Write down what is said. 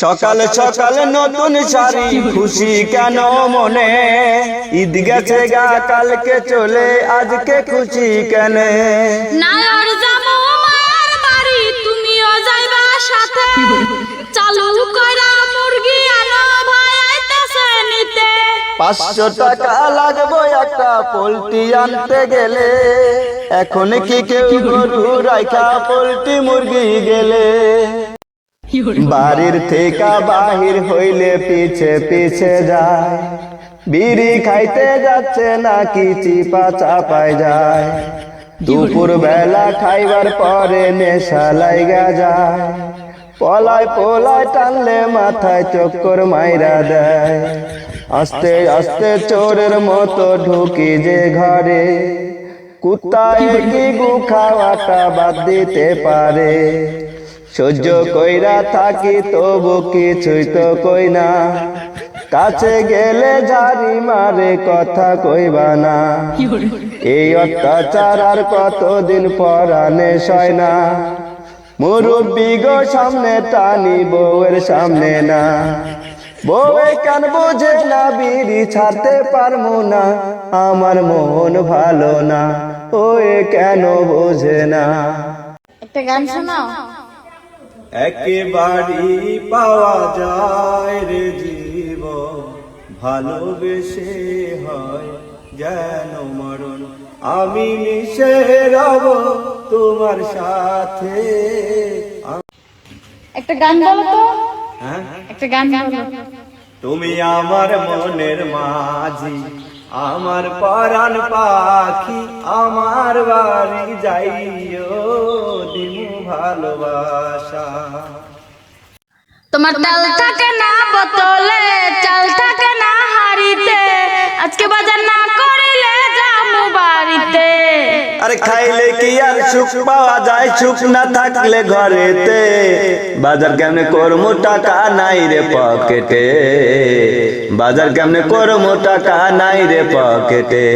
সকাল সকাল নতুন শাড়ি খুশি কেন মনে? ঈদ গেছে গা কালকে চলে আজকে খুশি কেন? পাঁচশো টাকা লাগবে একটা পোল্ট্রি আনতে গেলে। এখন কি কেউ গরু রাইখা পোল্ট্রি মুরগি গেলে? বাড়ির থেকে বাহির হইলে পিছে পিছে যায়। বিড়ি খাইতে যাচ্ছে নাকি চিপা চাপায় যায়। দুপুর বেলা খাইবার পরে নেশা লাইগা যায়। পলায় পলায় টানলে মাথায় চক্কর মাইরা দেয়। আস্তে আস্তে চোরের মতো ঢুকি যে ঘরে। কুত্তায় কি গু খাওয়াটা বাদ দিতে পারে? সহ্য কইরা থাকি, তবু কিছুই তো কই না। কাছে গেলে ঝাড়ি মারে, কথা কইবা না। এই অত্যাচার আর কতদিন পরানে সয় না। মুরব্বী গো, সামনে টানি বউয়ের সামনে না। বউয়ে কেন বুঝে না, বিড়ি ছাড়তে পারব না। আমার মন ভালো না, ওয়ে কেন বোঝে না। একটা গান শোনাও? একেবারেই পাওয়া যায় রে জীব ভালোবেসে হয় যেন মরণ। আমি মিশে রব তোমার সাথে। একটা গান বলো তো। হ্যাঁ? একটা গান বলো। তুমি আমার মনের মাঝি আমার পরাণ পাখি আমার বাড়ি যাইও দিনু ভালোবাসা। তোমার তেল থাকে না বোতলে, চাল থাকে না হাড়িতে। আজকে বাজার না করিলে যামু বাড়িতে। আরে খাইলে কি আর সুখ পাওয়া যায়? সুখ না থাকলে ঘরেতে। বাজার কেমনে করমো টাকা নাই রে পকেটে। বাজার কেমনে করমো টাকা নাই রে পকেটে।